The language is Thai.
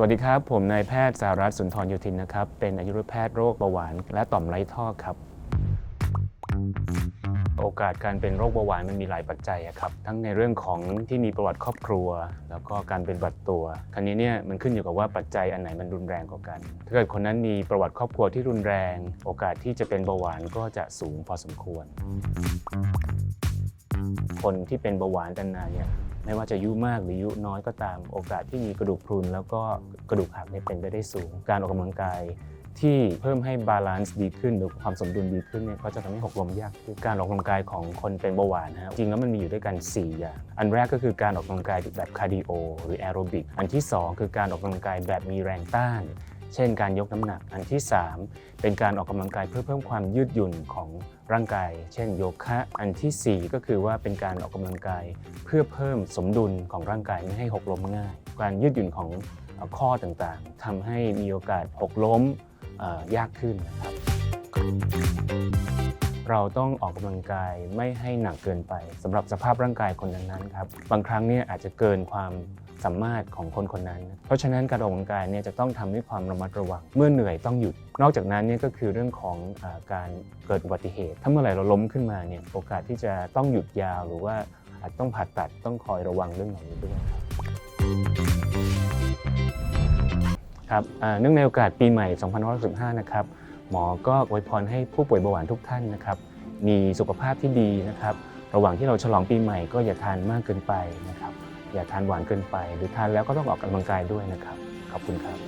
สวัสดีครับ ผมนายแพทย์สารัตสุนทรโยธินนะครับ เป็นอายุรแพทย์โรคเบาหวาน และต่อมไร้ท่อครับ โอกาสการเป็นโรคเบาหวานมันมีหลายปัจจัยครับ ทั้งในเรื่องของที่มีประวัติครอบครัว แล้วก็การเป็นบัตรตัว ครั้นี้เนี่ยมันขึ้นอยู่กับว่าปัจจัยอันไหนมันรุนแรงกว่ากัน ถ้าเกิดคนนั้นมีประวัติครอบครัวที่รุนแรง โอกาสที่จะเป็นเบาหวานก็จะสูงพอสมควร คนที่เป็นเบาหวานนานเนี่ย ไม่ว่าจะอายุมากหรืออายุน้อยก็ตามโอกาสที่มีกระดูกพรุน แล้วก็กระดูกหักเนี่ยเป็นไปได้สูง การออกกำลังกายที่เพิ่มให้บาลานซ์ดีขึ้น หรือความสมดุลดีขึ้นเนี่ยก็จะทำให้หกล้มยากขึ้นการออกกำลังกายของคนเป็นเบาหวานนะฮะจริงแล้วมันมีอยู่ด้วยกัน 4 อย่าง อันแรกก็คือการออกกำลังกายแบบคาร์ดิโอหรือแอโรบิกอันที่ 2 คือการออกกำลังกายแบบมีแรงต้าน เช่นการยกน้ำหนักอันที่ 3 เป็นการออกกำลังกายเพื่อเพิ่มความยืดหยุ่นของร่างกาย เช่นโยคะอันทีสี่4 ก็คือว่าเป็นการออกกำลังกาย เพื่อเพิ่มสมดุลของร่างกายไม่ให้หกล้มง่าย การยืดหยุ่นของข้อต่างๆทำให้มีโอกาสหกล้มยากขึ้นนะครับ เราต้องออกกำลังกายไม่ให้หนักเกินไปสำหรับสภาพร่างกายคนนั้นๆครับบางครั้งเนี่ยอาจจะเกินความ สามารถของคนคนนั้น เพราะฉะนั้นการออกกำลังกายเนี่ยจะต้องทำด้วยความระมัดระวัง เมื่อเหนื่อยต้องหยุด นอกจากนั้นเนี่ยก็คือเรื่องของอการเกิดอุบัติเหตุ ถ้าเมื่อไหร่เราล้มขึ้นมาเนี่ยโอกาสที่จะต้องหยุดยาวหรือว่าอาจต้องผ่าตัดต้องคอยระวังเรื่องเหล่านี้ด้วยครับครับเนื่องในโอกาสปีใหม่ 2565 นะครับ หมอก็อวยพรให้ผู้ป่วยเบาหวานทุกท่านนะครับ มีสุขภาพที่ดีนะครับ ระหว่างที่เราฉลองปีใหม่ก็อย่าทานมากเกินไปนะครับ อย่าทานหวานเกินไป หรือทานแล้วก็ต้องออกกำลังกายด้วยนะครับ ขอบคุณครับ